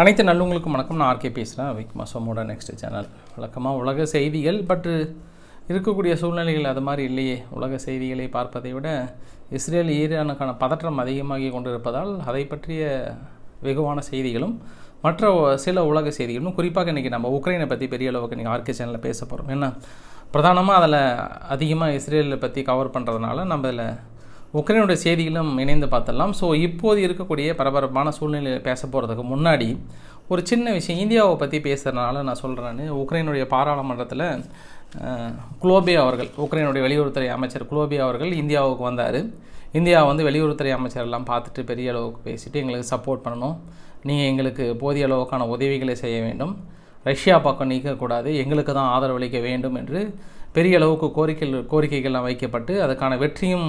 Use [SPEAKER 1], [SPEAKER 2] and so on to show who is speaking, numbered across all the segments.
[SPEAKER 1] அனைத்து நல்லவங்களுக்கும் வணக்கம். நான் ஆர்கே பேசுகிறேன் விக்மா சோமோட நெக்ஸ்ட் சேனல் வழக்கமாக உலக செய்திகள் பட் இருக்கக்கூடிய சூழ்நிலைகள் அது மாதிரி இல்லையே. உலக செய்திகளை பார்ப்பதை விட இஸ்ரேல் ஈரானுக்கான பதற்றம் அதிகமாகி கொண்டிருப்பதால் அதை பற்றிய வெகுவான செய்திகளும் மற்ற சில உலக செய்திகளும் குறிப்பாக இன்றைக்கி நம்ம உக்ரைனை பற்றி பெரிய அளவுக்கு இன்றைக்கி ஆர்கே சேனலில் பேச போகிறோம் ஏன்னா பிரதானமாக அதில் அதிகமாக இஸ்ரேலை பற்றி கவர் பண்ணுறதுனால நம்ம இதில் உக்ரைனுடைய செய்திகளும் இணைந்து பார்த்துடலாம். ஸோ இப்போது இருக்கக்கூடிய பரபரப்பான சூழ்நிலையில் பேச போகிறதுக்கு முன்னாடி ஒரு சின்ன விஷயம். இந்தியாவை பற்றி பேசுகிறதுனால நான் சொல்கிறேன்னு உக்ரைனுடைய பாராளுமன்றத்தில் அஹ், அவர்கள் உக்ரைனுடைய வெளியுறவுத்துறை அமைச்சர் குளோபியா அவர்கள் இந்தியாவுக்கு வந்தார். இந்தியா வந்து வெளியுறவுத்துறை அமைச்சரெல்லாம் பார்த்துட்டு பெரிய அளவுக்கு பேசிவிட்டு எங்களுக்கு சப்போர்ட் பண்ணணும். நீங்கள் எங்களுக்கு போதிய அளவுக்கான உதவிகளை செய்ய வேண்டும். ரஷ்யா பக்கம் நீக்கக்கூடாது. எங்களுக்கு தான் ஆதரவளிக்க வேண்டும் என்று பெரிய அளவுக்கு கோரிக்கை கோரிக்கைகள்லாம் வைக்கப்பட்டு அதுக்கான வெற்றியும்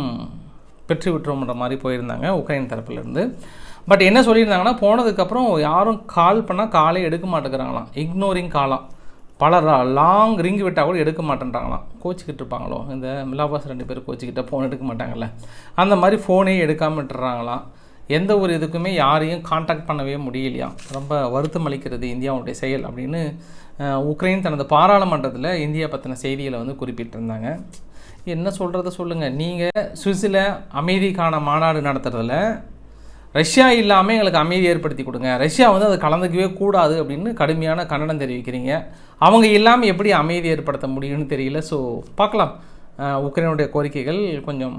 [SPEAKER 1] பெற்று விட்டுரும்ன்ற மாதிரி போயிருந்தாங்க உக்ரைன் தரப்புலேருந்து. பட் என்ன சொல்லியிருந்தாங்கன்னா போனதுக்கப்புறம் யாரும் கால் பண்ணால் காலே எடுக்க மாட்டேங்கிறாங்களாம். இக்னோரிங் காலாம். பல லாங் ரிங்கி விட்டால் கூட எடுக்க மாட்டேன்றாங்களாம். கோச்சிக்கிட்டு இருப்பாங்களோ? இந்த மிலாபாஸ் ரெண்டு பேர் கோச்சிக்கிட்ட ஃபோன் எடுக்க மாட்டாங்கல்ல? அந்த மாதிரி ஃபோனே எடுக்காமல் விட்டுறாங்களாம். எந்த ஒரு இதுக்குமே யாரையும் காண்டாக்ட் பண்ணவே முடியலையாம் ரொம்ப வருத்தம் அளிக்கிறது இந்தியாவுடைய செயல் அப்படின்னு உக்ரைன் தனது பாராளுமன்றத்தில் இந்தியா பற்றின செய்திகளை வந்து குறிப்பிட்டிருந்தாங்க. என்ன சொல்கிறத சொல்லுங்கள் நீங்கள் சுவிஸில் அமைதிக்கான மாநாடு நடத்துகிறதுல ரஷ்யா இல்லாமல் எங்களுக்கு அமைதி ஏற்படுத்தி கொடுங்க. ரஷ்யா வந்து அதை கலந்துக்கவே கூடாது அப்படின்னு கடுமையான கண்டனம் தெரிவிக்கிறீங்க. அவங்க இல்லாமல் எப்படி அமைதி ஏற்படுத்த முடியும்னு தெரியல. ஸோ பார்க்கலாம். உக்ரைனுடைய கோரிக்கைகள் கொஞ்சம்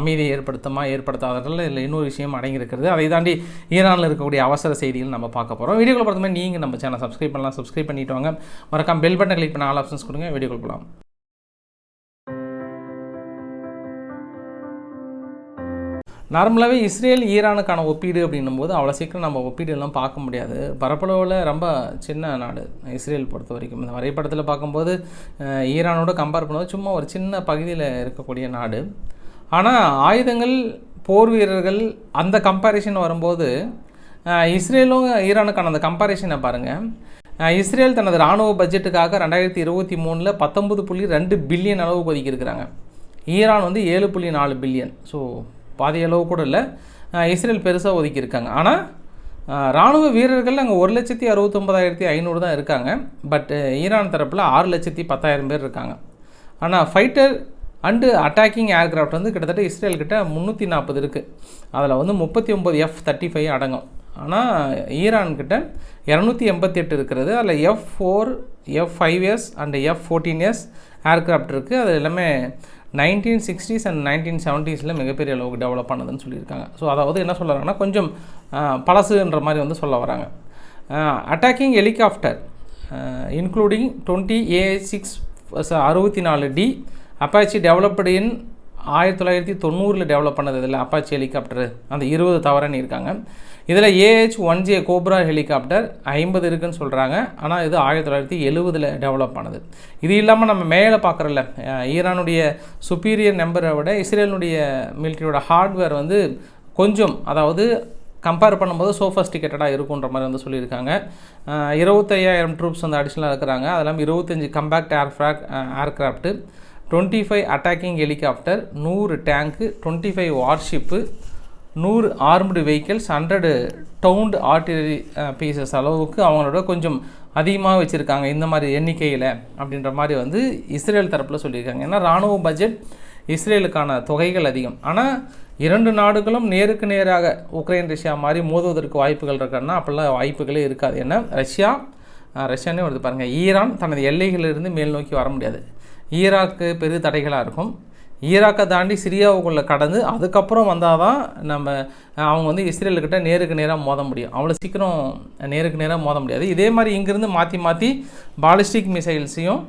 [SPEAKER 1] அமைதியை ஏற்படுத்தமா ஏற்படுத்தாததில் இல்லை இன்னொரு விஷயம் அடங்கியிருக்கிறது. அதை தாண்டி ஈரானில் இருக்கக்கூடிய அவசர செய்திகள் நம்ம பார்க்க போகிறோம் வீடியோக்குள்ள பொறுத்த நீங்கள் நம்ம சேனல் சப்ஸ்கிரைப் பண்ணலாம். சப்ஸ்கிரைப் பண்ணிவிட்டு வாங்க. மறக்காம பெல் பட்டன் கிளிக் பண்ண ஆல் ஆப்ஷன்ஸ் கொடுங்க. வீடியோ போகலாம் நார்மலாகவே இஸ்ரேல் ஈரானுக்கான ஒப்பீடு அப்படின்னும் போது அவ்வளோ சீக்கிரம் நம்ம ஒப்பீடு எல்லாம் பார்க்க முடியாது. பரப்பளவில் ரொம்ப சின்ன நாடு இஸ்ரேல் பொறுத்த வரைக்கும். இந்த வரைபடத்தில் பார்க்கும்போது ஈரானோட கம்பேர் பண்ணும்போது சும்மா ஒரு சின்ன பகுதியில் இருக்கக்கூடிய நாடு. ஆனால் ஆயுதங்கள் போர் வீரர்கள் அந்த கம்பேரிஷன் வரும்போது இஸ்ரேலும் ஈரானுக்கான அந்த கம்பேரிஷனை பாருங்கள் இஸ்ரேல் தனது இராணுவ பட்ஜெட்டுக்காக ரெண்டாயிரத்தி இருபத்தி மூணில் பத்தொம்பது புள்ளி ரெண்டு பில்லியன் அளவு ஒதுக்கியிருக்கிறாங்க. ஈரான் வந்து ஏழு புள்ளி நாலு பில்லியன் ஸோ பாதி அளவு கூட இல்லை. இஸ்ரேல் பெருசாக ஒதுக்கியிருக்காங்க. ஆனால் இராணுவ வீரர்கள் அங்கே ஒரு லட்சத்தி அறுபத்தொம்பதாயிரத்தி ஐநூறு தான் இருக்காங்க. பட் ஈரான் தரப்பில் ஆறு லட்சத்தி பத்தாயிரம் பேர் இருக்காங்க. ஆனால் ஃபைட்டர் அண்டு அட்டாக்கிங் ஏர்கிராஃப்ட் வந்து கிட்டத்தட்ட இஸ்ரேல்கிட்ட முந்நூற்றி நாற்பது இருக்குது அதில் வந்து முப்பத்தி ஒம்பது எஃப் தேர்ட்டி ஃபைவ் அடங்கும் ஆனால் ஈரான்கிட்ட இரநூத்தி எண்பத்தி எட்டு இருக்கிறது. அதில் F four F five S and F fourteen S aircraft இருக்குது அது எல்லாமே நைன்டீன் சிக்ஸ்டீஸ் அண்ட் நைன்டீன் செவன்ட்டீஸில் மிகப்பெரிய அளவுக்கு டெவலப் ஆனதுன்னு சொல்லியிருக்காங்க. ஸோ அதாவது என்ன சொல்கிறாங்கன்னா கொஞ்சம் பழசுன்ற மாதிரி வந்து சொல்ல வராங்க. Attacking helicopter including twenty A six அறுபத்தி நாலு டி அப்பாச்சி டெவலப்டு இன் ஆயிரத்தி தொள்ளாயிரத்தி தொண்ணூறில் டெவலப் பண்ணது இதில் அப்பாச்சி ஹெலிகாப்டர் அந்த இருபது தவறன்னு இருக்காங்க. இதில் AH one J cobra helicopter ஐம்பது இருக்குன்னு சொல்கிறாங்க ஆனால் இது ஆயிரத்தி தொள்ளாயிரத்தி எழுபதில் டெவலப் ஆனது. இது இல்லாமல் நம்ம மேலே பார்க்குறோம்ல ஈரானுடைய சுப்பீரியர் நம்பரை விட இஸ்ரேலுடைய மிலிட்டரியோட ஹார்ட்வேர் வந்து கொஞ்சம் அதாவது கம்பேர் பண்ணும்போது சோஃபஸ்டிகேட்டடாக இருக்குன்ற மாதிரி வந்து சொல்லியிருக்காங்க. இருபத்தையாயிரம் ட்ரூப்ஸ் வந்து அடிஷ்னலாக இருக்கிறாங்க. அதெல்லாம் இருபத்தஞ்சி compact ஏர்ஃப்ராக் aircraft twenty five attacking helicopter நூறு டேங்க்கு டுவெண்ட்டி ஃபைவ் வார்ஷிப்பு நூறு ஆர்ம்டு வெஹிக்கிள்ஸ் ஹண்ட்ரடு டவுண்ட் ஆர்டிலரி பீசஸ் அளவுக்கு அவங்களோட கொஞ்சம் அதிகமாக வச்சுருக்காங்க இந்த மாதிரி எண்ணிக்கையில் அப்படின்ற மாதிரி வந்து இஸ்ரேல் தரப்பில் சொல்லியிருக்காங்க. ஏன்னா இராணுவ பட்ஜெட் இஸ்ரேலுக்கான தொகைகள் அதிகம். ஆனால் இரண்டு நாடுகளும் நேருக்கு நேராக உக்ரைன் ரஷ்யா மாதிரி மோதுவதற்கு வாய்ப்புகள் இருக்காங்கன்னா அப்படிலாம் வாய்ப்புகளே இருக்காது. ஏன்னா ரஷ்யா ரஷ்யானே வருது பாருங்கள் ஈரான் தனது எல்லைகளிலிருந்து மேல் நோக்கி வர முடியாது. ஈராக்கு பெரிய தடைகளாக இருக்கும். ஈராக்கை தாண்டி சிரியாவுக்குள்ளே கடந்து அதுக்கப்புறம் வந்தால் தான் நம்ம அவங்க வந்து இஸ்ரேலுக்கிட்ட நேருக்கு நேராக மோத முடியும். அவ்வளோ சீக்கிரம் நேருக்கு நேராக மோத முடியாது. இதே மாதிரி இங்கேருந்து மாற்றி மாற்றி பாலிஸ்டிக் மிசைல்ஸையும்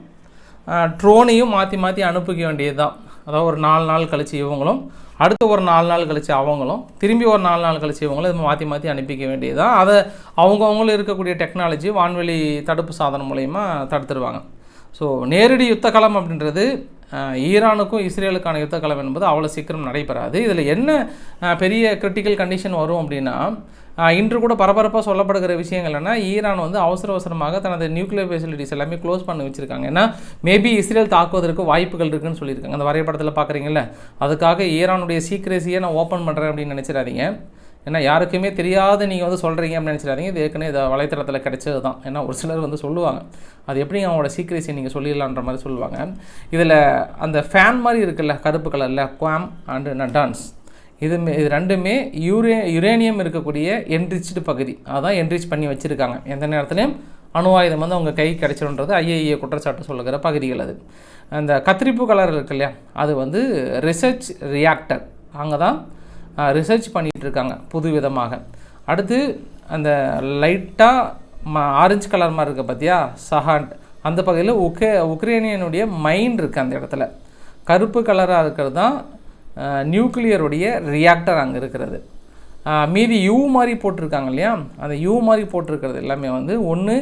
[SPEAKER 1] ட்ரோனையும் மாற்றி மாற்றி அனுப்பிக்க வேண்டியது தான் அதாவது ஒரு நாலு நாள் கழிச்சு இவங்களும் அடுத்து ஒரு நாலு நாள் கழித்து அவங்களும் திரும்பி ஒரு நாலு நாள் கழிச்சு இவங்களும் இது மாற்றி மாற்றி அனுப்பிக்க வேண்டியது தான் அதை அவங்கவுங்களும் இருக்கக்கூடிய டெக்னாலஜி வான்வெளி தடுப்பு சாதனம் மூலயமா தடுத்துருவாங்க. ஸோ நேரடி யுத்த களம் அப்படின்றது ஈரானுக்கும் இஸ்ரேலுக்கான யுத்த களம் என்பது அவ்வளோ சீக்கிரம் நடைபெறாது. இதில் என்ன பெரிய கிரிட்டிக்கல் கண்டிஷன் வரும் அப்படின்னா இன்று கூட பரபரப்பாக சொல்லப்படுகிற விஷயங்கள் ஈரான் வந்து அவசர அவசரமாக தனது நியூக்ளியர் ஃபெசிலிட்டிஸ் எல்லாமே க்ளோஸ் பண்ணி வச்சுருக்காங்க. ஏன்னா மேபி இஸ்ரேல் தாக்குவதற்கு வாய்ப்புகள் இருக்குன்னு சொல்லியிருக்காங்க. அந்த வரைபடத்தில் பார்க்குறீங்கல்ல அதுக்காக ஈரானுடைய சீக்ரெசியை நான் ஓப்பன் பண்ணுறேன் அப்படின்னு நினச்சிடாதீங்க. ஏன்னா யாருக்குமே தெரியாத நீங்கள் வந்து சொல்கிறீங்க அப்படின்னு நினச்சிடாதீங்க. இது ஏற்கனவே இதை வலைத்தளத்தில் கிடைச்சது தான். ஏன்னா ஒரு சிலர் வந்து சொல்லுவாங்க. அது எப்படி அவங்களோட சீக்ரெசி நீங்கள் சொல்லிடலான்ற மாதிரி சொல்லுவாங்க. இதில் அந்த ஃபேன் மாதிரி இருக்குல்ல கருப்பு கலரில் குவாம் அண்டு நட்டான்ஸ் இது இது ரெண்டுமே யூரே யுரேனியம் இருக்கக்கூடிய என்ரிச்டு பகுதி. அதான் என்ரிச் பண்ணி வச்சுருக்காங்க. எந்த நேரத்துலையும் அணு ஆயுதம் வந்து அவங்க கை கிடைச்சிடுன்றது ஐஏஏ குற்றச்சாட்டு சொல்லுகிற பகுதிகள் அது. அந்த கத்திரிப்பு கலர் இருக்கு இல்லையா அது வந்து ரிசர்ச் ரியாக்டர் அங்கே தான் ரிசர்ச் பண்ணிகிட்ருக்காங்க புது விதமாக. அடுத்து அந்த லைட்டாக ம ஆரஞ்சு கலர் மாதிரி இருக்க பார்த்தியா சஹாண்ட் அந்த பகுதியில் உக்ரே உக்ரேனியனுடைய மைண்ட் இருக்குது அந்த இடத்துல. கருப்பு கலராக இருக்கிறது தான் நியூக்ளியருடைய ரியாக்டர் அங்கே இருக்கிறது. மீதி யூ மாதிரி போட்டிருக்காங்க இல்லையா? அந்த யூ மாதிரி போட்டிருக்கிறது எல்லாமே வந்து ஒன்று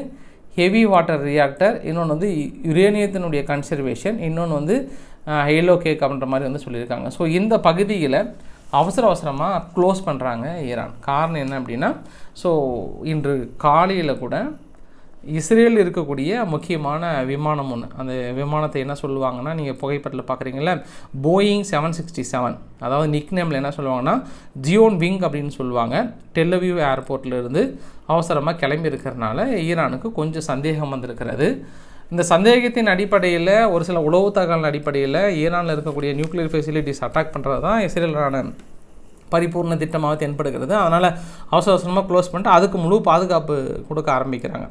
[SPEAKER 1] ஹெவி வாட்டர் ரியாக்டர் இன்னொன்று வந்து யுரேனியத்தினுடைய கன்சர்வேஷன் இன்னொன்று வந்து ஹெய்லோ கேக் அப்படின்ற மாதிரி வந்து சொல்லியிருக்காங்க. ஸோ இந்த பகுதியில் அவசர அவசரமாக க்ளோஸ் பண்ணுறாங்க ஈரான். காரணம் என்ன அப்படின்னா ஸோ இன்று காலையில் கூட இஸ்ரேல் இருக்கக்கூடிய முக்கியமான விமானம் ஒன்று அந்த விமானத்தை என்ன சொல்லுவாங்கன்னா நீங்கள் புகைப்படத்தில் பார்க்குறீங்கள போயிங் செவன் சிக்ஸ்டி செவன் அதாவது நிக் நேமில் என்ன சொல்லுவாங்கன்னா ஜியோன் விங் அப்படின்னு சொல்லுவாங்க. டெல்லவியூ ஏர்போர்ட்லேருந்து அவசரமாக கிளம்பி இருக்கிறனால ஈரானுக்கு கொஞ்சம் சந்தேகம் வந்திருக்கிறது. இந்த சந்தேகத்தின் அடிப்படையில் ஒரு சில உளவு தகவல் அடிப்படையில் ஈரானில் இருக்கக்கூடிய நியூக்ளியர் ஃபெசிலிட்டிஸ் அட்டாக் பண்ணுறது தான் இஸ்ரேலான பரிபூர்ண திட்டமாக தென்படுகிறது. அதனால் அவசர அவசரமாக க்ளோஸ் பண்ணிட்டு அதுக்கு முழு பாதுகாப்பு கொடுக்க ஆரம்பிக்கிறாங்க.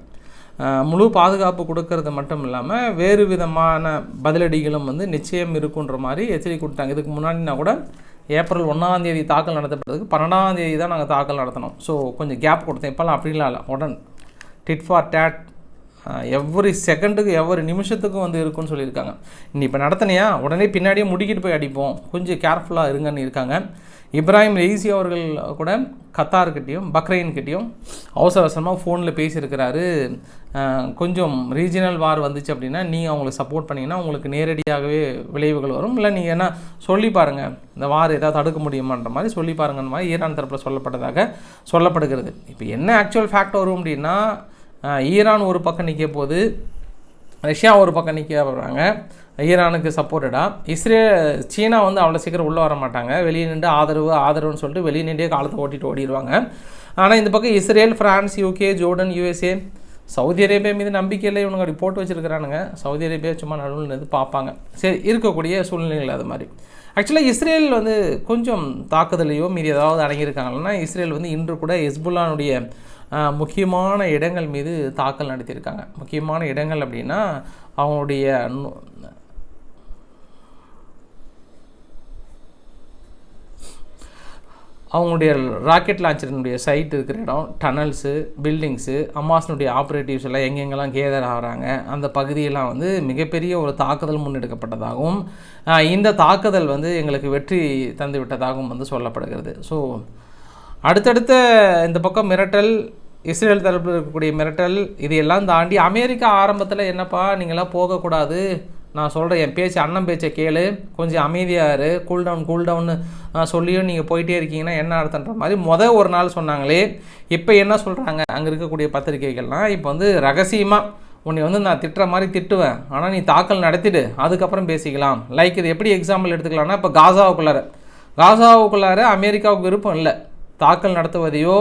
[SPEAKER 1] முழு பாதுகாப்பு கொடுக்கறது மட்டும் இல்லாமல் வேறு விதமான பதிலடிகளும் வந்து நிச்சயம் இருக்குன்ற மாதிரி எச்சரிக்கை கொடுத்தாங்க. இதுக்கு முன்னாடினா கூட ஏப்ரல் ஒன்றாம் தேதி தாக்கல் நடத்தப்பட்டதுக்கு பன்னெண்டாம் தேதி தான் நாங்கள் தாக்கல் நடத்தினோம். ஸோ கொஞ்சம் கேப் கொடுத்தோம் இப்போல்லாம் அப்படிலாம் இல்லை. உடன் டிட் ஃபார் டேட் எவ்வரி செகண்டுக்கு எவ்வரி நிமிஷத்துக்கும் வந்து இருக்குன்னு சொல்லியிருக்காங்க. நீ இப்போ நடத்தினியா உடனே பின்னாடியே முடிக்கிட்டு போய் அடிப்போம். கொஞ்சம் கேர்ஃபுல்லாக இருங்கன்னு இருக்காங்க. இப்ராஹிம் ரெய்சி அவர்கள் கூட கத்தார்கிட்டையும் பக்ரைன்கிட்டையும் அவசர அவசரமாக ஃபோனில் பேசியிருக்கிறாரு. கொஞ்சம் ரீஜினல் வார் வந்துச்சு அப்படின்னா நீங்கள் அவங்களுக்கு சப்போர்ட் பண்ணிங்கன்னா உங்களுக்கு நேரடியாகவே விளைவுகள் வரும். இல்லை நீங்கள் என்ன சொல்லி பாருங்கள் இந்த வார் ஏதாவது தடுக்க முடியுமான்ற மாதிரி சொல்லி பாருங்கன்ற மாதிரி ஈரான் தரப்பில் சொல்லப்பட்டதாக சொல்லப்படுகிறது. இப்போ என்ன ஆக்சுவல் ஃபேக்ட் வரும் அப்படின்னா ஈரான் ஒரு பக்கம் நிற்க போது ரஷ்யா ஒரு பக்கம் நிற்க வர்றாங்க ஈரானுக்கு சப்போர்ட்டடாக இஸ்ரே சீனா வந்து அவ்வளோ சீக்கிரம் உள்ளே வர மாட்டாங்க. வெளியே நின்று ஆதரவு ஆதரவுன்னு சொல்லிட்டு வெளியே நின்றே காலத்தை ஓட்டிட்டு ஓடிடுவாங்க. ஆனால் இந்த பக்கம் Israel France UK Jordan USA Saudi Arabia மீது நம்பிக்கையில் இவனுங்க அப்படி போட்டு வச்சுருக்கிறானுங்க. சவுதி அரேபியா சும்மா நடுவில் இருந்து பார்ப்பாங்க. சரி இருக்கக்கூடிய சூழ்நிலைகள் அது மாதிரி. ஆக்சுவலாக இஸ்ரேல் வந்து கொஞ்சம் தாக்குதலையோ மீறி ஏதாவது அடங்கியிருக்காங்கன்னா இஸ்ரேல் வந்து இன்று கூட ஹெஸ்புல்லானுடைய முக்கியமான இடங்கள் மீது தாக்கல் நடத்தியிருக்காங்க. முக்கியமான இடங்கள் அப்படின்னா அவங்களுடைய அவங்களுடைய ராக்கெட் லான்ச்சரினுடைய சைட் இருக்கிற இடம் டனல்ஸு பில்டிங்ஸு அம்மாசனுடைய ஆப்ரேட்டிவ்ஸ் எல்லாம் எங்கெங்கெல்லாம் கேதர் ஆகிறாங்க அந்த பகுதியெல்லாம் வந்து மிகப்பெரிய ஒரு தாக்குதல் முன்னெடுக்கப்பட்டதாகவும் இந்த தாக்குதல் வந்து எங்களுக்கு வெற்றி தந்து விட்டதாகவும் வந்து சொல்லப்படுகிறது. ஸோ அடுத்தடுத்த இந்த பக்கம் மிரட்டல் இஸ்ரேல் தரப்பில் இருக்கக்கூடிய மிரட்டல் இது எல்லாம் தாண்டி அமெரிக்கா ஆரம்பத்தில் என்னப்பா நீங்களாம் போகக்கூடாது. நான் சொல்கிறேன் என் பேச்சு அண்ணன் பேச்சை கேளு. கொஞ்சம் அமைதியாக இரு. கூல்டவுன்னு சொல்லியும் நீங்கள் போயிட்டே இருக்கீங்கன்னா என்ன அர்த்தன்ற மாதிரி மொதல் ஒரு நாள் சொன்னாங்களே. இப்போ என்ன சொல்கிறாங்க அங்கே இருக்கக்கூடிய பத்திரிகைகள்லாம் இப்போ வந்து ரகசியமாக உன்னை வந்து நான் திட்டுற மாதிரி திட்டுவேன். ஆனால் நீ தாக்கல் நடத்திடு. அதுக்கப்புறம் பேசிக்கலாம். லைக் இது எப்படி எக்ஸாம்பிள் எடுத்துக்கலாம்னா இப்போ காசாவுக்குள்ளார. காசாவுக்குள்ளார அமெரிக்காவுக்கு விருப்பம் இல்லை. தாக்கல் நடத்துவதையோ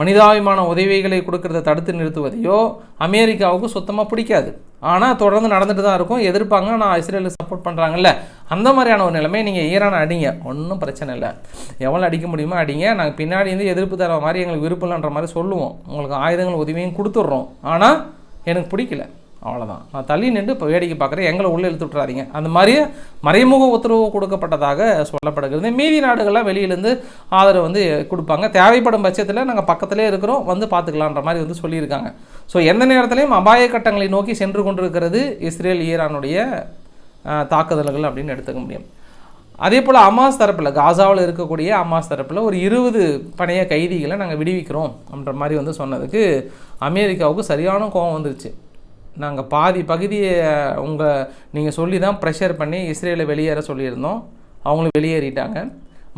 [SPEAKER 1] மனிதாபிமான உதவிகளை கொடுக்கறத தடுத்து நிறுத்துவதையோ அமெரிக்காவுக்கு சுத்தமாக பிடிக்காது. ஆனால் தொடர்ந்து நடந்துட்டு தான் இருக்கும். எதிர்ப்பாங்க. ஆனால் இஸ்ரேலுக்கு சப்போர்ட் பண்ணுறாங்கல்ல அந்த மாதிரியான ஒரு நிலைமை நீங்கள் ஈரான் அடிங்க. ஒன்றும் பிரச்சனை இல்லை. எவ்வளோ அடிக்க முடியுமோ அடிங்க. நாங்கள் பின்னாடி இருந்து எதிர்ப்பு தர மாதிரி எங்களுக்கு விருப்பம் மாதிரி சொல்லுவோம். உங்களுக்கு ஆயுதங்கள் உதவியும் கொடுத்துட்றோம். ஆனால் எனக்கு பிடிக்கல. அவ்வளோதான் நான் தள்ளி நின்று இப்போ வேடிக்கை பார்க்குறேன். எங்களை உள்ளே இழுத்து விட்றாதீங்க அந்த மாதிரியே மறைமுக உத்தரவு கொடுக்கப்பட்டதாக சொல்லப்படுகிறது. மீதி நாடுகள்லாம் வெளியிலேருந்து ஆதரவு வந்து கொடுப்பாங்க. தேவைப்படும் பட்சத்தில் நாங்கள் பக்கத்திலே இருக்கிறோம். வந்து பார்த்துக்கலான்ற மாதிரி வந்து சொல்லியிருக்காங்க. ஸோ எந்த நேரத்திலையும் அபாய கட்டங்களை நோக்கி சென்று கொண்டிருக்கிறது இஸ்ரேல் ஈரானுடைய தாக்குதல்கள் அப்படின்னு எடுத்துக்க முடியும். அதே போல் அமாஸ் தரப்பில் காசாவில் இருக்கக்கூடிய அமாஸ் தரப்பில் ஒரு இருபது பணைய கைதிகளை நாங்கள் விடுவிக்கிறோம் அப்படின்ற மாதிரி வந்து சொன்னதுக்கு அமெரிக்காவுக்கு சரியான கோபம் வந்துருச்சு. நாங்கள் பாதி பகுதியை உங்கள் நீங்கள் சொல்லி தான் ப்ரெஷர் பண்ணி இஸ்ரேலை வெளியேற சொல்லியிருந்தோம். அவங்களும் வெளியேறிட்டாங்க.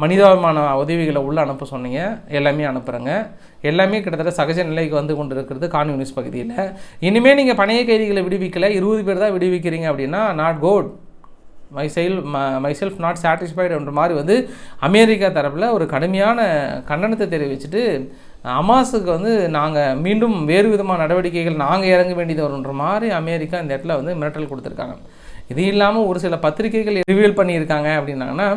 [SPEAKER 1] மனிதாபிமான உதவிகளை உள்ளே அனுப்ப சொன்னீங்க. எல்லாமே அனுப்புகிறேங்க எல்லாமே கிட்டத்தட்ட சகஜ நிலைக்கு வந்து கொண்டு இருக்கிறது கான்யூனிஸ்ட் பகுதியில். இனிமேல் நீங்கள் பணைய கைதிகளை விடுவிக்கலை இருபது பேர் தான் விடுவிக்கிறீங்க அப்படின்னா not got my cell myself not சாட்டிஸ்ஃபைடுன்ற மாதிரி வந்து அமெரிக்கா தரப்பில் ஒரு கடுமையான கண்டனத்தை தெரிவிச்சுட்டு அமாஸுக்கு வந்து நாங்கள் மீண்டும் வேறு விதமான நடவடிக்கைகள் நாங்கள் இறங்க வேண்டியது வருன்ற மாதிரி அமெரிக்கா இந்த இடத்துல வந்து மிரட்டல் கொடுத்துருக்காங்க. இது இல்லாமல் ஒரு சில பத்திரிகைகள் ரிவீல் பண்ணியிருக்காங்க அப்படின்னாங்கன்னா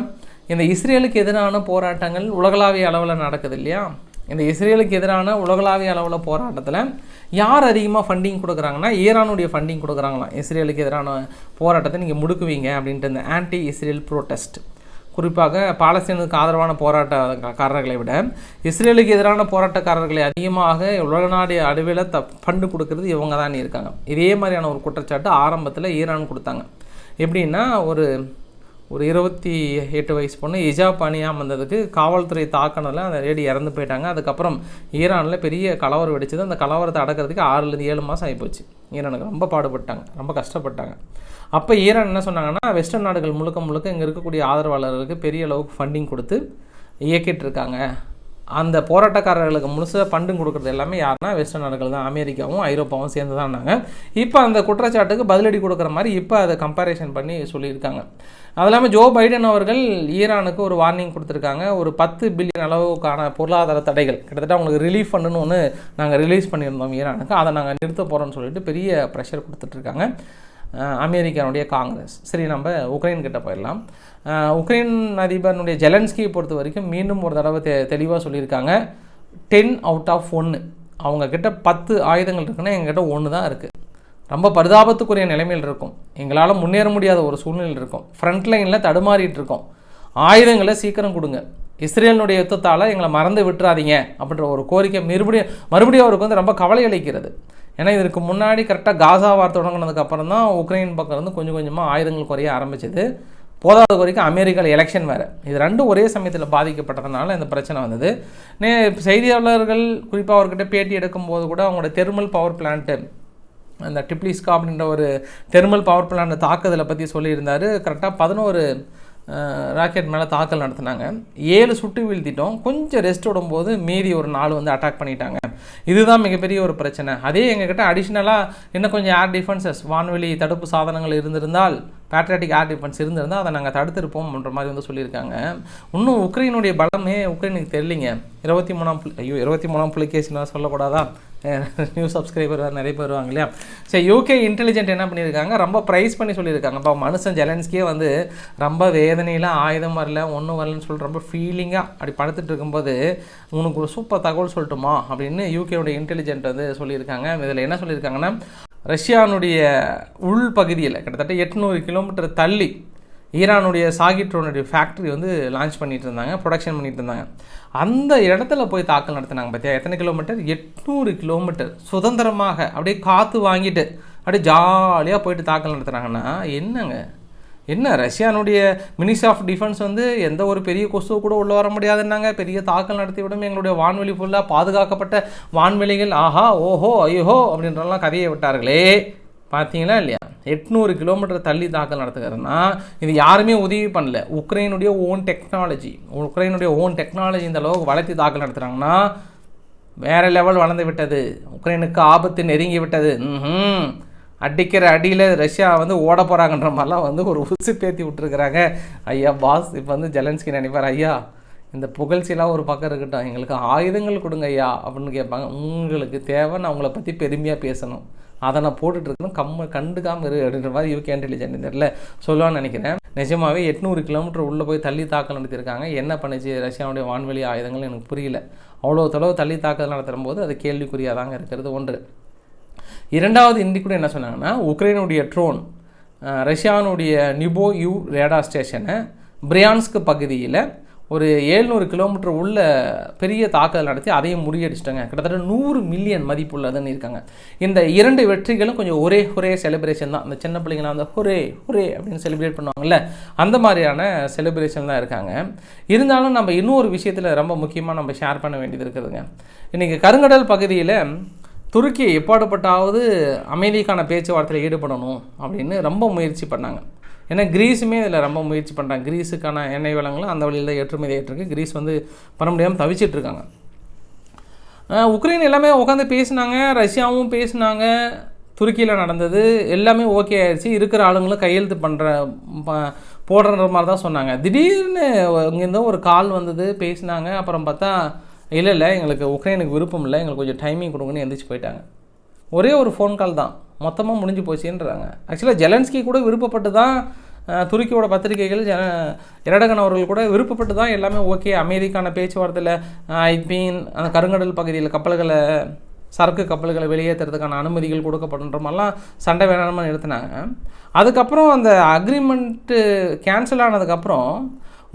[SPEAKER 1] இந்த இஸ்ரேலுக்கு எதிரான போராட்டங்கள் உலகளாவிய அளவில் நடக்குது இல்லையா? இந்த இஸ்ரேலுக்கு எதிரான உலகளாவிய அளவில் போராட்டத்தில் யார் அதிகமாக ஃபண்டிங் கொடுக்குறாங்கன்னா ஈரானுடைய ஃபண்டிங் கொடுக்குறாங்களாம். இஸ்ரேலுக்கு எதிரான போராட்டத்தை நீங்கள் முடுக்குவீங்க அப்படின்ட்டு இந்த ஆன்டி இஸ்ரேல் ப்ரோட்டஸ்ட் குறிப்பாக பாலஸ்தீனுக்கு ஆதரவான போராட்டக்காரர்களை விட இஸ்ரேலுக்கு எதிரான போராட்டக்காரர்களை அதிகமாக உலக நாடு அளவில் த ஃபண்டு கொடுக்கறது இவங்க தான் இருக்காங்க. இதே மாதிரியான ஒரு குற்றச்சாட்டு ஆரம்பத்தில் ஈரான் கொடுத்தாங்க. எப்படின்னா ஒரு ஒரு இருபத்தி எட்டு வயசு பொண்ணு இஜாப் அணியாமல் வந்ததுக்கு காவல்துறை தாக்கினதில் அந்த லேடி இறந்து போயிட்டாங்க. அதுக்கப்புறம் ஈரானில் பெரிய கலவரம் வெடிச்சது. அந்த கலவரத்தை அடக்கிறதுக்கு ஆறுலேருந்து ஏழு மாதம் ஆகிப்போச்சு. ஈரானுக்கு ரொம்ப பாடுபட்டாங்க. ரொம்ப கஷ்டப்பட்டாங்க. அப்போ ஈரான் என்ன சொன்னாங்கன்னா வெஸ்டர்ன் நாடுகள் முழுக்க முழுக்க இங்கே இருக்கக்கூடிய ஆதரவாளர்களுக்கு பெரிய அளவுக்கு ஃபண்டிங் கொடுத்து இயக்கிட்டு இருக்காங்க. அந்த போராட்டக்காரர்களுக்கு முழுசாக ஃபண்டும் கொடுக்குறது எல்லாமே யாருன்னா வெஸ்டர்ன் நாடுகள் தான். அமெரிக்காவும் ஐரோப்பாவும் சேர்ந்து தான் இருந்தாங்க. இப்போ அந்த குற்றச்சாட்டுக்கு பதிலடி கொடுக்குற மாதிரி இப்போ அதை கம்பேரிசன் பண்ணி சொல்லியிருக்காங்க. அது இல்லாமல் ஜோ பைடன் அவர்கள் ஈரானுக்கு ஒரு வார்னிங் கொடுத்துருக்காங்க. ஒரு பத்து பில்லியன் அளவுக்கான பொருளாதார தடைகள் கிட்டத்தட்ட அவங்களுக்கு ரிலீஃப் ஃபண்டுன்னு ஒன்று நாங்கள் ரிலீஸ் பண்ணியிருந்தோம் ஈரானுக்கு. அதை நாங்கள் நிறுத்த போகிறோம்னு சொல்லிட்டு பெரிய ப்ரெஷர் கொடுத்துட்ருக்காங்க அமெரிக்கானுடைய காங்கிரஸ். சரி நம்ம உக்ரைன் கிட்ட போயிடலாம். உக்ரைன் அதிபருடைய ஜெலன்ஸ்கியை பொறுத்த வரைக்கும் மீண்டும் ஒரு தடவை தெ தெளிவாக சொல்லியிருக்காங்க. டென் அவுட் ஆஃப் ஒன்று அவங்கக்கிட்ட பத்து ஆயுதங்கள் இருக்குன்னா எங்ககிட்ட ஒன்று தான் இருக்குது ரொம்ப பரிதாபத்துக்குரிய நிலைமையில் இருக்கும். எங்களால் முன்னேற முடியாத ஒரு சூழ்நிலையில் இருக்கும். ஃப்ரண்ட் லைனில் தடுமாறிட்டு இருக்கோம். ஆயுதங்களை சீக்கிரம் கொடுங்க. இஸ்ரேலினுடைய யுத்தத்தால் எங்களை மறந்து விட்டுறாதீங்க அப்படின்ற ஒரு கோரிக்கை மறுபடியும் மறுபடியும் அவருக்கு வந்து ரொம்ப கவலை அளிக்கிறது. ஏன்னா இதற்கு முன்னாடி கரெக்டாக காசா வார் தொடங்கினதுக்கு அப்புறம் தான் உக்ரைன் பக்கம் வந்து கொஞ்சம் கொஞ்சமாக ஆயுதங்கள் குறைய ஆரம்பிச்சது. போதாத வரைக்கும் அமெரிக்காவில் எலெக்ஷன் வேறு. இது ரெண்டும் ஒரே சமயத்தில் பாதிக்கப்பட்டதுனால இந்த பிரச்சனை வந்தது. நே செய்தியாளர்கள் குறிப்பாக அவர்கிட்ட பேட்டி எடுக்கும்போது கூட அவங்களோட தெர்மல் பவர் பிளான்ட்டு அந்த டிப்ளிஸ்கா அப்படின்ற ஒரு தெர்மல் பவர் பிளான்ட் தாக்குதலை பற்றி சொல்லியிருந்தார். கரெக்டாக பதினோரு ராக்கெட் மேலே தாக்கல் நடத்தினாங்க. ஏழு சுட்டு வீழ்த்திட்டோம். கொஞ்சம் ரெஸ்ட் விடும்போது மீதி ஒரு நாலு வந்து அட்டாக் பண்ணிட்டாங்க. இதுதான் மிகப்பெரிய ஒரு பிரச்சனை. அதே எங்ககிட்ட அடிஷ்னலாக இன்னும் கொஞ்சம் ஏர் டிஃபென்சஸ் வான்வெளி தடுப்பு சாதனங்கள் இருந்திருந்தால் பேட்ரியாட்டிக் ஏர் டிஃபென்ஸ் இருந்திருந்தால் அதை நாங்கள் தடுத்திருப்போம்ன்ற மாதிரி வந்து சொல்லியிருக்காங்க. இன்னும் உக்ரைனுடைய பலமே உக்ரைனுக்கு தெரியலிங்க. இருபத்தி மூணாம் ஐயோ இருபத்தி மூணாம் புள்ளிகேஷன் சொல்லக்கூடாதா? நியூ சப்ஸ்கிரைபர் நிறைய பேர் வருவாங்க இல்லையா? சரி யூகே இன்டெலிஜென்ட் என்ன பண்ணியிருக்காங்க? ரொம்ப ப்ரைஸ் பண்ணி சொல்லியிருக்காங்க. இப்போ மனுஷன் ஜெலன்ஸ்கே வந்து ரொம்ப வேதனையில் ஆயுதம் வரல ஒன்றும் வரலன்னு சொல்லிட்டு ரொம்ப ஃபீலிங்காக அப்படி படுத்துட்டு இருக்கும்போது உனக்கு ஒரு சூப்பர் தகவல் சொல்லட்டுமா? அப்படின்னு யூகேவோட இன்டெலிஜென்ட் வந்து சொல்லியிருக்காங்க. இதில் என்ன சொல்லியிருக்காங்கன்னா ரஷ்யானுடைய உள் பகுதியில் கிட்டத்தட்ட எட்நூறு கிலோமீட்டர் தள்ளி ஈரானுடைய சாகிட்ரோனுடைய ஃபேக்ட்ரி வந்து லான்ச் பண்ணிட்டு இருந்தாங்க ப்ரொடக்ஷன் பண்ணிகிட்டு இருந்தாங்க அந்த இடத்துல போய் தாக்கல் நடத்தினாங்க பார்த்தியா எத்தனை கிலோமீட்டர் எட்நூறு கிலோமீட்டர் சுதந்திரமாக அப்படியே காற்று வாங்கிட்டு அப்படியே ஜாலியாக போயிட்டு தாக்கல் நடத்துகிறாங்கன்னா என்னங்க? என்ன ரஷ்யானுடைய மினிஸ்ட்ரி ஆஃப் டிஃபென்ஸ் வந்து எந்த ஒரு பெரிய கொசு கூட உள்ளே வர முடியாதுன்னாங்க. பெரிய தாக்கல் நடத்திவிடும். எங்களுடைய வான்வெளி ஃபுல்லாக பாதுகாக்கப்பட்ட வான்வெளிகள். ஆஹா ஓஹோ ஐயோ அப்படின்றலாம் கதையை விட்டார்களே. பார்த்தீங்களா இல்லையா? எட்நூறு கிலோமீட்டர் தள்ளி தாக்கல் நடத்துகிறதுனா இது யாருமே உதவி பண்ணல. உக்ரைனுடைய ஓன் டெக்னாலஜி உக்ரைனுடைய ஓன் டெக்னாலஜி இந்த அளவுக்கு வளர்த்தி தாக்கல் நடத்துகிறாங்கன்னா வேறு லெவல் வளர்ந்து விட்டது. உக்ரைனுக்கு ஆபத்து நெருங்கி விட்டது. ம் அடிக்கிற அடியில் ரஷ்யா வந்து ஓட போகிறாங்கன்ற மாதிரிலாம் வந்து ஒரு உசு பேத்தி விட்டுருக்குறாங்க. ஐயா பாஸ் இப்போ வந்து ஜெலன்ஸ்கி நினைப்பார் ஐயா இந்த புகழ்ச்சியெல்லாம் ஒரு பக்கம் இருக்கட்டும். எங்களுக்கு ஆயுதங்கள் கொடுங்க ஐயா அப்படின்னு கேட்பாங்க. உங்களுக்கு தேவை நான் உங்களை பற்றி பெருமையாக பேசணும். அதை நான் போட்டுட்ருக்கணும். கம்ம கண்டுக்காமல் இரு அப்படின்ற மாதிரி யூகே இன்டெலிஜென்ட் தெரியல. சொல்லுவான்னு நினைக்கிறேன். நிஜமாவே எட்நூறு கிலோமீட்டர் உள்ளே போய் தள்ளி தாக்கல் நடத்தியிருக்காங்க. என்ன பண்ணுச்சு ரஷ்யாவுடைய வான்வெளி ஆயுதங்கள் எனக்கு புரியல. அவ்வளோ தொலைவு தள்ளி தாக்குதல் நடத்தும் போது அது கேள்விக்குறியாக தாங்க இருக்கிறது ஒன்று. இரண்டாவது இன்றைக்கு கூட என்ன சொன்னாங்கன்னா உக்ரைனுடைய ட்ரோன் ரஷ்யானுடைய நிபோ யூ ரேடா ஸ்டேஷனை பிரியான்ஸ்க்கு பகுதியில் ஒரு ஏழ்நூறு கிலோமீட்டர் உள்ள பெரிய தாக்குதல் நடத்தி அதையும் முறியடிச்சிட்டாங்க. கிட்டத்தட்ட நூறு மில்லியன் மதிப்புள்ளதுன்னு இருக்காங்க. இந்த இரண்டு வெற்றிகளும் கொஞ்சம் ஒரே ஒரே செலிப்ரேஷன் தான். அந்த சின்ன பிள்ளைங்களாம் அந்த ஒரே ஒரே அப்படின்னு செலிப்ரேட் பண்ணுவாங்கல்ல அந்த மாதிரியான செலிப்ரேஷன் தான் இருக்காங்க. இருந்தாலும் நம்ம இன்னொரு விஷயத்தில் ரொம்ப முக்கியமாக நம்ம ஷேர் பண்ண வேண்டியது இருக்குதுங்க. இன்றைக்கி கருங்கடல் பகுதியில் துருக்கி எப்பாடுபட்டாவது அமைதிக்கான பேச்சுவார்த்தையில் ஈடுபடணும் அப்படின்னு ரொம்ப முயற்சி பண்ணாங்க. ஏன்னா கிரீஸுமே இதில் ரொம்ப முயற்சி பண்ணுறாங்க கிரீஸுக்கான எண்ணெய் வளங்களும் அந்த வழியில் தான் ஏற்றுமதி ஆகிட்டுருக்கு கிரீஸ் வந்து பண்ண முடியாமல் தவிச்சிட்டு இருக்காங்க. உக்ரைன் எல்லாமே உட்காந்து பேசினாங்க ரஷ்யாவும் பேசினாங்க. துருக்கியில் நடந்தது. எல்லாமே ஓகே ஆயிடுச்சு. இருக்கிற ஆளுங்களும் கையெழுத்து பண்ணுற போடுற மாதிரி தான் சொன்னாங்க. திடீர்னு இங்கேருந்து ஒரு கால் வந்தது பேசினாங்க. அப்புறம் பார்த்தா இல்லை இல்லை எங்களுக்கு உக்ரைனுக்கு விருப்பம் இல்லை. எங்களுக்கு கொஞ்சம் டைமிங் கொடுங்கன்னு எந்திரிச்சு போயிட்டாங்க. ஒரே ஒரு ஃபோன் கால் தான். மொத்தமாக முடிஞ்சு போச்சுன்றாங்க. ஆக்சுவலாக ஜெலன்ஸ்கி கூட விருப்பப்பட்டு தான் துருக்கியோட பத்திரிகைகள் ஜன இரடகன் அவர்கள் கூட விருப்பப்பட்டு தான் எல்லாமே ஓகே அமெரிக்கான பேச்சுவார்த்தையில் ஐ மீன் அந்த கருங்கடல் பகுதியில் கப்பல்களை சரக்கு கப்பல்களை வெளியேற்றுறதுக்கான அனுமதிகள் கொடுக்கப்படுன்ற மாதிரிலாம் சண்டை வேணாமல் நிறுத்தினாங்க. அதுக்கப்புறம் அந்த அக்ரிமெண்ட்டு கேன்சல் ஆனதுக்கப்புறம்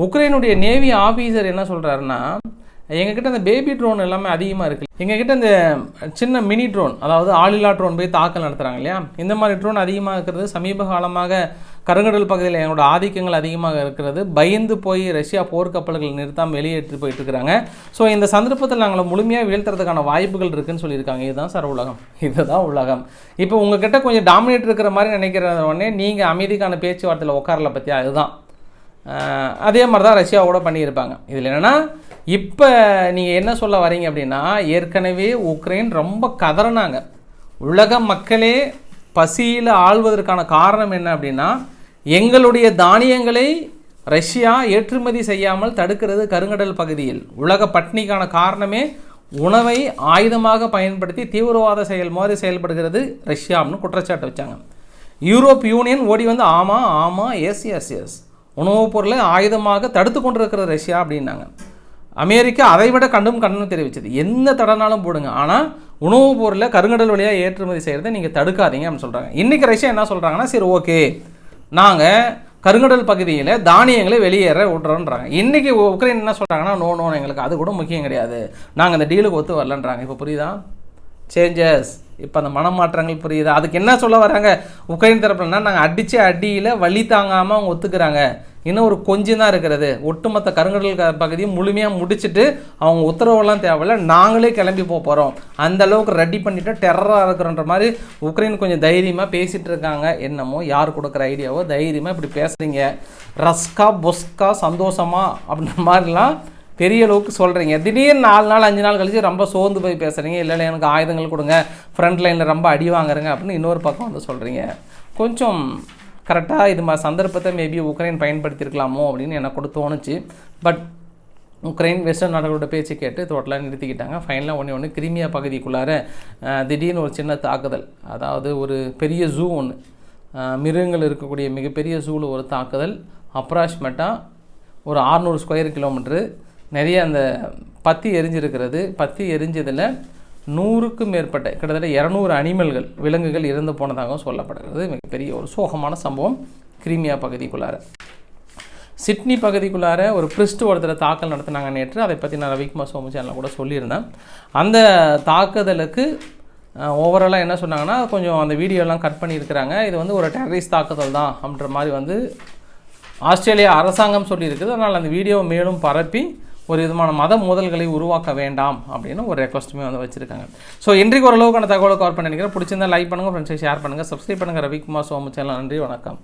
[SPEAKER 1] உக்ரைனுடைய நேவி ஆஃபீஸர் என்ன சொல்கிறாருன்னா எங்ககிட்ட அந்த பேபி ட்ரோன் எல்லாமே அதிகமாக இருக்குது எங்ககிட்ட இந்த சின்ன மினி ட்ரோன் அதாவது ஆளில்லா ட்ரோன் போய் தாக்கல் நடத்துகிறாங்க இல்லையா? இந்த மாதிரி ட்ரோன் அதிகமாக இருக்கிறது. சமீப காலமாக கருங்கடல் பகுதியில் எங்களோட ஆதிக்கங்கள் அதிகமாக இருக்கிறது. பயந்து போய் ரஷ்யா போர்க்கப்பல்கள் நிறுத்தாமல் வெளியேற்றி போயிட்டு இருக்கிறாங்க. ஸோ இந்த சந்தர்ப்பத்தில் நாங்கள் முழுமையாக வீழ்த்துறதுக்கான வாய்ப்புகள் இருக்குன்னு சொல்லியிருக்காங்க. இதுதான் சார் உலகம். இதுதான் உலகம். இப்போ உங்ககிட்ட கொஞ்சம் டாமினேட் இருக்கிற மாதிரி நினைக்கிற உடனே நீங்கள் அமைதிக்கான பேச்சுவார்த்தையில் உட்காரல பற்றியா அதுதான். அதே மாதிரி தான் ரஷ்யாவோட பண்ணியிருப்பாங்க. இதில் என்னென்னா இப்போ நீங்கள் என்ன சொல்ல வரீங்க அப்படின்னா ஏற்கனவே உக்ரைன் ரொம்ப கதறினாங்க. உலக மக்களே பசியில் ஆள்வதற்கான காரணம் என்ன அப்படின்னா எங்களுடைய தானியங்களை ரஷ்யா ஏற்றுமதி செய்யாமல் தடுக்கிறது கருங்கடல் பகுதியில். உலக பட்னிக்கான காரணமே உணவை ஆயுதமாக பயன்படுத்தி தீவிரவாத செயல் மாதிரி செயல்படுகிறது ரஷ்யான்னு குற்றச்சாட்டு வச்சாங்க. யூரோப் யூனியன் ஓடி வந்து ஆமாம் ஆமாம் எஸ் எஸ் எஸ் உணவுப் பொருளை ஆயுதமாக தடுத்து கொண்டிருக்கிற ரஷ்யா அப்படின்னாங்க. அமெரிக்கா அதை விட கண்டும் கண்ணும் தெரிவிச்சது. எந்த தடனாலும் போடுங்க. ஆனால் உணவுப் பொருளை கருங்கடல் வழியாக ஏற்றுமதி செய்கிறத நீங்கள் தடுக்காதீங்க அப்படின்னு சொல்கிறாங்க இன்றைக்கி ரஷ்யா என்ன சொல்கிறாங்கன்னா சரி ஓகே. நாங்கள் கருங்கடல் பகுதியில் தானியங்களை வெளியேற விட்றோன்றாங்க. இன்றைக்கி உக்ரைன் என்ன சொல்கிறாங்கன்னா நோ நோ எங்களுக்கு அது கூட முக்கியம் கிடையாது. நாங்கள் இந்த டீலுக்கு ஒத்து வரலன்றாங்க. இப்போ புரியுதா? சேஞ்சஸ் இப்போ அந்த மனமாற்றங்கள் புரியுதா? அதுக்கு என்ன சொல்ல வராங்க உக்ரைன் தரப்புலன்னா நாங்கள் அடித்த அடியில் வழி தாங்காமல் அவங்க ஒத்துக்கிறாங்க. இன்னும் ஒரு கொஞ்சம் தான் இருக்கிறது. ஒட்டுமொத்த கருங்கடல் க- முழுமையாக முடிச்சுட்டு அவங்க உத்தரவெல்லாம் தேவையில்ல. நாங்களே கிளம்பி போக போகிறோம் அந்த அளவுக்கு ரெடி பண்ணிவிட்டு டெரராக இருக்கிறன்ற மாதிரி உக்ரைன் கொஞ்சம் தைரியமாக பேசிகிட்டு இருக்காங்க. என்னமோ யார் கொடுக்குற ஐடியாவோ தைரியமாக இப்படி பேசுகிறீங்க ரஸ்கா பொஸ்கா சந்தோஷமா அப்படின்ற மாதிரிலாம் பெரிய அளவுக்கு சொல்கிறீங்க திடீர்னு நாலு நாள் அஞ்சு நாள் கழிச்சு ரொம்ப சோர்ந்து போய் பேசுகிறீங்க இல்லை இல்லை எனக்கு ஆயுதங்கள் கொடுங்க. ஃப்ரண்ட் லைனில் ரொம்ப அடி வாங்குறேங்க அப்படின்னு இன்னொரு பக்கம் வந்து சொல்கிறீங்க கொஞ்சம் கரெக்டாக இது மாதிரி சந்தர்ப்பத்தை மேபி உக்ரைன் பயன்படுத்தியிருக்கலாமோ அப்படின்னு எனக்கு கூட தோணுச்சு. பட் உக்ரைன் வெஸ்டர்ன் நாடுகளோட பேச்சு கேட்டு டோட்டலாக நிறுத்திக்கிட்டாங்க. ஃபைனலாக ஒன்று ஒன்று கிரிமியா பகுதிக்குள்ளார திடீர்னு ஒரு சின்ன தாக்குதல். அதாவது ஒரு பெரிய ஜூ ஒன்று மிருகங்கள் இருக்கக்கூடிய மிகப்பெரிய ஜூவில் ஒரு தாக்குதல். அப்ராக்சிமேட்டாக ஒரு 600 ஸ்கொயர் கிலோமீட்ரு நிறைய அந்த பத்தி எரிஞ்சிருக்கிறது. பத்தி எரிஞ்சதில் நூறுக்கும் மேற்பட்ட கிட்டத்தட்ட இரநூறு அனிமல்கள் விலங்குகள் இறந்து போனதாகவும் சொல்லப்படுகிறது. மிகப்பெரிய ஒரு சோகமான சம்பவம் கிரிமியா பகுதிக்குள்ளார. சிட்னி பகுதிக்குள்ளார ஒரு பிரிஸ்ட் ஒருத்தர் தாக்கல் நடத்தினாங்க நேற்று. அதை பற்றி நான் ரவிக்குமார் சோமு சேனலில் கூட சொல்லியிருந்தேன். அந்த தாக்குதலுக்கு ஓவராலாக என்ன சொன்னாங்கன்னா கொஞ்சம் அந்த வீடியோலாம் கட் பண்ணியிருக்கிறாங்க. இது வந்து ஒரு டெரரிஸ்ட் தாக்குதல் தான் அப்படின்ற மாதிரி வந்து ஆஸ்திரேலியா அரசாங்கம் சொல்லியிருக்குது. அதனால் அந்த வீடியோவை மேலும் பரப்பி ஒரு விதமான மத மோதல்களை உருவாக்க வேண்டாம் அப்படின்னு ஒரு ரெக்வஸ்ட்டுமே வந்து வச்சுருக்காங்க. ஸோ இன்றைக்கு ஓரளவுக்கான தகவலை கவர் பண்ணி நினைக்கிறேன் பிடிச்சிருந்தா லைக் பண்ணுங்கள் ஃப்ரெண்ட்ஸை ஷேர் பண்ணுங்கள் சப்ஸ்கிரைப் பண்ணுங்கள் ரவிக்குமார் சோமச்சேலாம் நன்றி வணக்கம்.